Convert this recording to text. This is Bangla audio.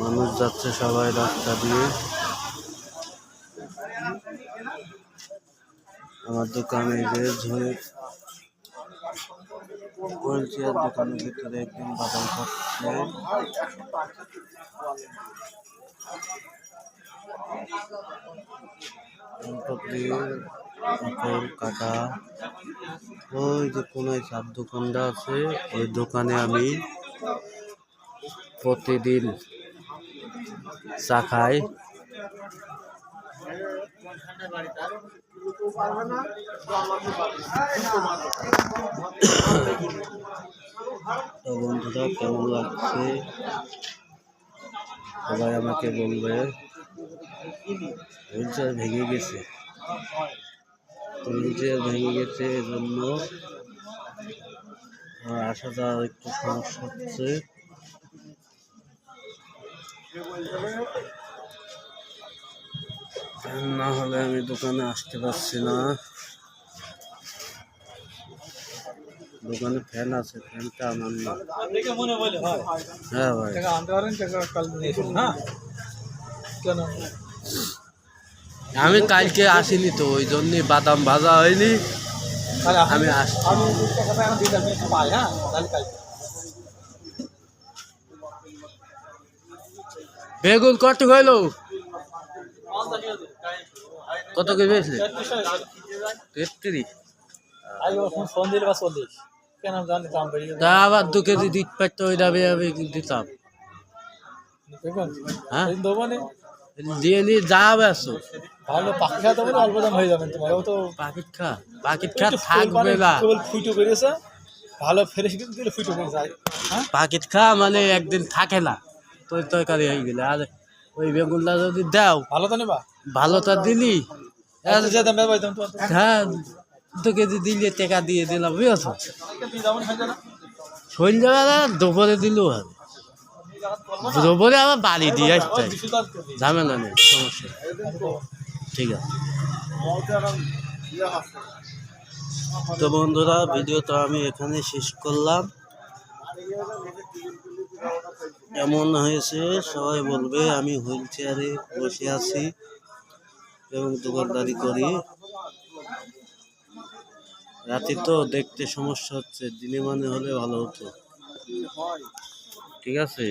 মানুষ যাচ্ছে সবাই রাস্তা দিয়ে। আমার দোকানে যে ঝুড়ি হোলসেল দোকানের ভিতরে একদম বাদাম খাচ্ছে। কাটা। ওই যে কোনায় চার দোকানটা আছে, ওই দোকানে আমি প্রতিদিন তো বন্ধুরা, কেমন লাগছে? সবাই আমাকে বলবে। হুইলচেয়ার ভেঙে গেছে। হুইলচেয়ার ভেঙে গেছে এজন্য। আসা যাওয়ার একটু সমস্যা হচ্ছে। না হলে আমি দোকানে আসতে পারছি না। দোকানে ফ্যান আছে ফ্যানটা আমার না। হয়। ভাই। হ্যাঁ? আমি কালকে আসিনি তো ওই জন্যই বাদাম ভাজা হয়নি। আমি আসছি আমি দু টাকাটা এখন দিতে আমি পাই হ্যাঁ তাহলে কাল বেগুন কত হইল? কত করে পেয়েছিলে তেত্রিশ। আজ ওরকম ফোন দিলে বা চল্লিশ। কেন আমি জানি দাম বেরিয়ে তা আবার দু কেজি দিতে পারতো ওই দাবি আমি দিতাম। হ্যাঁ? দিয়ে নিয়ে যা ব্যস্ত ভালো পাখি অল্প দাম হয়ে যাবেন তোমার। ও তো পাকিট খা খা থাকবে না কেবল ফুটো বেরিয়েছে ভালো ফ্রেশ দিলে ফুটো বেরিয়ে যায়। হ্যাঁ? খা মানে একদিন থাকে না। তরকারি হয়ে গেলে। আর ওই বেগুনটা যদি দাও ভালো তো নেবা? ভালোটা দিলি। তো হ্যাঁ দু কেজি দিলে টাকা দিয়ে দিলাম বুঝেছ? সন্ধ্যাবেলা দুপুরে দিলেও হবে দুপুরে আবার বাড়ি দিয়ে আসতে। ঝামেলা নেই সমস্যা ঠিক আছে। তো বন্ধুরা ভিডিওটা আমি এখানে শেষ করলাম। কেমন হয়েছে, সবাই বলবে, আমি হুইল চেয়ারে বসে আছি এবং দোকানদারি করি। রাতে তো দেখতে সমস্যা হচ্ছে, দিনে মানে হলে ভালো হতো। ঠিক আছে?